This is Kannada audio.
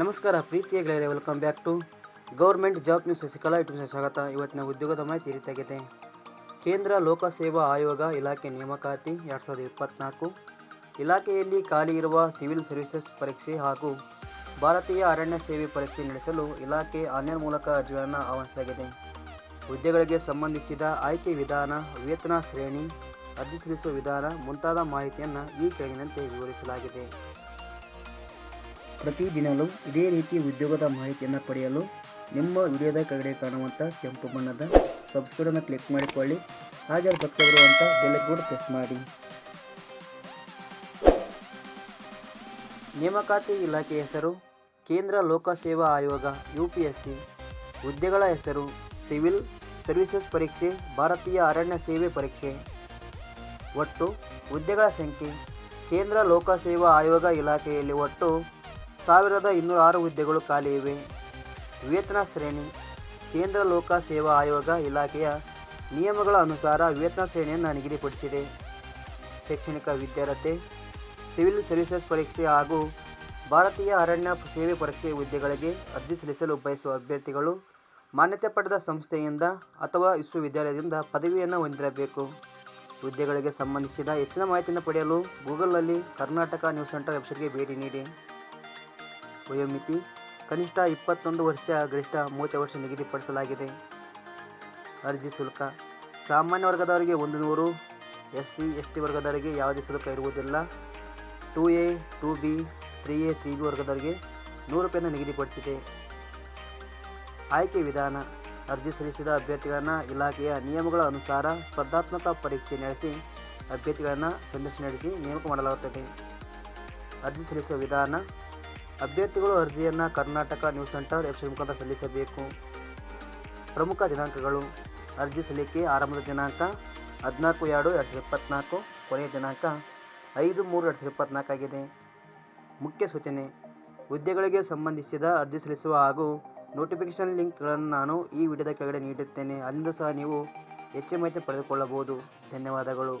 ನಮಸ್ಕಾರ ಪ್ರೀತಿಯ ಗೆಳೆಯರೇ welcome back to government job news Shashikala ಯೂಟ್ಯೂಬ್ನ ಸ್ವಾಗತ. ಇವತ್ತಿನ ಉದ್ಯೋಗದ ಮಾಹಿತಿ ರೀತಿಯಾಗಿದೆ. ಕೇಂದ್ರ ಲೋಕಸೇವಾ ಆಯೋಗ ಇಲಾಖೆ ನೇಮಕಾತಿ ಎರಡು ಸಾವಿರದ ಇಪ್ಪತ್ನಾಲ್ಕು. ಇಲಾಖೆಯಲ್ಲಿ ಖಾಲಿ ಇರುವ ಸಿವಿಲ್ ಸರ್ವಿಸಸ್ ಪರೀಕ್ಷೆ ಹಾಗೂ ಭಾರತೀಯ ಅರಣ್ಯ ಸೇವೆ ಪರೀಕ್ಷೆ ನಡೆಸಲು ಇಲಾಖೆ ಆನ್ಲೈನ್ ಮೂಲಕ ಅರ್ಜಿಗಳನ್ನು ಆಹ್ವಾನಿಸಲಾಗಿದೆ. ಹುದ್ದೆಗಳಿಗೆ ಸಂಬಂಧಿಸಿದ ಆಯ್ಕೆ ವಿಧಾನ, ವೇತನ ಶ್ರೇಣಿ ಅರ್ಜಿ ಸಲ್ಲಿಸುವ ವಿಧಾನ ಮುಂತಾದ ಮಾಹಿತಿಯನ್ನು ಈ ಕೆಳಗಿನಂತೆ ವಿವರಿಸಲಾಗಿದೆ. ಪ್ರತಿದಿನಲೂ ಇದೇ ರೀತಿ ಉದ್ಯೋಗದ ಮಾಹಿತಿಯನ್ನು ಪಡೆಯಲು ನಿಮ್ಮ ವಿಡಿಯೋದ ಕೆಳಗಡೆ ಕಾಣುವಂಥ ಕೆಂಪು ಬಣ್ಣದ ಸಬ್ಸ್ಕ್ರೈಬನ್ನು ಕ್ಲಿಕ್ ಮಾಡಿಕೊಳ್ಳಿ. ಹಾಗೆ ಅದು ಪಕ್ಕ ಬರುವಂಥ ಬೆಲೆ ಕೂಡ ಪ್ರೆಸ್ ಮಾಡಿ. ನೇಮಕಾತಿ ಇಲಾಖೆ ಹೆಸರು ಕೇಂದ್ರ ಲೋಕಸೇವಾ ಆಯೋಗ ಯು ಪಿ ಎಸ್ ಸಿ ಹುದ್ದೆಗಳ ಹೆಸರು ಸಿವಿಲ್ ಸರ್ವಿಸಸ್ ಪರೀಕ್ಷೆ, ಭಾರತೀಯ ಅರಣ್ಯ ಸೇವೆ ಪರೀಕ್ಷೆ. ಒಟ್ಟು ಹುದ್ದೆಗಳ ಸಂಖ್ಯೆ ಕೇಂದ್ರ ಲೋಕಸೇವಾ ಆಯೋಗ ಇಲಾಖೆಯಲ್ಲಿ ಒಟ್ಟು ಸಾವಿರದ ಇನ್ನೂರ ಆರು ಹುದ್ದೆಗಳು ಖಾಲಿ ಇವೆ. ವೇತನ ಶ್ರೇಣಿ ಕೇಂದ್ರ ಲೋಕ ಸೇವಾ ಆಯೋಗ ಇಲಾಖೆಯ ನಿಯಮಗಳ ಅನುಸಾರ ವೇತನ ಶ್ರೇಣಿಯನ್ನು ನಿಗದಿಪಡಿಸಿದೆ. ಶೈಕ್ಷಣಿಕ ವಿದ್ಯಾರ್ಹತೆ, ಸಿವಿಲ್ ಸರ್ವಿಸಸ್ ಪರೀಕ್ಷೆ ಹಾಗೂ ಭಾರತೀಯ ಅರಣ್ಯ ಸೇವೆ ಪರೀಕ್ಷೆ ಹುದ್ದೆಗಳಿಗೆ ಅರ್ಜಿ ಸಲ್ಲಿಸಲು ಬಯಸುವ ಅಭ್ಯರ್ಥಿಗಳು ಮಾನ್ಯತೆ ಪಡೆದ ಸಂಸ್ಥೆಯಿಂದ ಅಥವಾ ವಿಶ್ವವಿದ್ಯಾಲಯದಿಂದ ಪದವಿಯನ್ನು ಹೊಂದಿರಬೇಕು. ಹುದ್ದೆಗಳಿಗೆ ಸಂಬಂಧಿಸಿದ ಹೆಚ್ಚಿನ ಮಾಹಿತಿಯನ್ನು ಪಡೆಯಲು ಗೂಗಲ್ನಲ್ಲಿ ಕರ್ನಾಟಕ ನ್ಯೂಸ್ ಸೆಂಟರ್ ವೆಬ್ಸೈಟ್ಗೆ ಭೇಟಿ ನೀಡಿ. ವಯೋಮಿತಿ, ಕನಿಷ್ಠ ಇಪ್ಪತ್ತೊಂದು ವರ್ಷ ಗರಿಷ್ಠ ಮೂವತ್ತು ವರ್ಷ ನಿಗದಿಪಡಿಸಲಾಗಿದೆ. ಅರ್ಜಿ ಶುಲ್ಕ, ಸಾಮಾನ್ಯ ವರ್ಗದವರಿಗೆ ಒಂದು ನೂರು ಎಸ್ ಸಿ ಎಸ್ ಟಿ ವರ್ಗದವರಿಗೆ ಯಾವುದೇ ಶುಲ್ಕ ಇರುವುದಿಲ್ಲ. Two A, two B, three A, three B ವರ್ಗದವರಿಗೆ ನೂರು ರೂಪಾಯಿಯನ್ನು ನಿಗದಿಪಡಿಸಿದೆ. ಆಯ್ಕೆ ವಿಧಾನ ಅರ್ಜಿ ಸಲ್ಲಿಸಿದ ಅಭ್ಯರ್ಥಿಗಳನ್ನು ಇಲಾಖೆಯ ನಿಯಮಗಳ ಅನುಸಾರ ಸ್ಪರ್ಧಾತ್ಮಕ ಪರೀಕ್ಷೆ ನಡೆಸಿ ಅಭ್ಯರ್ಥಿಗಳನ್ನು ಸಂದರ್ಶನ ನಡೆಸಿ ನೇಮಕ ಮಾಡಲಾಗುತ್ತದೆ. ಅರ್ಜಿ ಸಲ್ಲಿಸುವ ವಿಧಾನ, ಅಭ್ಯರ್ಥಿಗಳು ಅರ್ಜಿಯನ್ನು ಕರ್ನಾಟಕ ನ್ಯೂಸ್ ಸೆಂಟರ್ ವೆಬ್ಸೈಟ್ ಮುಖಾಂತರ ಸಲ್ಲಿಸಬೇಕು. ಪ್ರಮುಖ ದಿನಾಂಕಗಳು, ಅರ್ಜಿ ಸಲ್ಲಿಕೆ ಆರಂಭದ ದಿನಾಂಕ ಹದಿನಾಲ್ಕು ಎರಡು ಎರಡು ಸಾವಿರದ ಇಪ್ಪತ್ತ್ನಾಲ್ಕು ಕೊನೆಯ ದಿನಾಂಕ ಐದು ಮೂರು ಎರಡು ಸಾವಿರದ ಇಪ್ಪತ್ತ್ನಾಲ್ಕು ಆಗಿದೆ. ಮುಖ್ಯ ಸೂಚನೆ, ಹುದ್ದೆಗಳಿಗೆ ಸಂಬಂಧಿಸಿದ ಅರ್ಜಿ ಸಲ್ಲಿಸುವ ಹಾಗೂ ನೋಟಿಫಿಕೇಷನ್ ಲಿಂಕ್ಗಳನ್ನು ನಾನು ಈ ವಿಡಿಯೋದ ಕೆಳಗಡೆ ನೀಡುತ್ತೇನೆ ಅಲ್ಲಿಂದ ಸಹ ನೀವು ಹೆಚ್ಚಿನ ಮಾಹಿತಿ ಪಡೆದುಕೊಳ್ಳಬಹುದು. ಧನ್ಯವಾದಗಳು.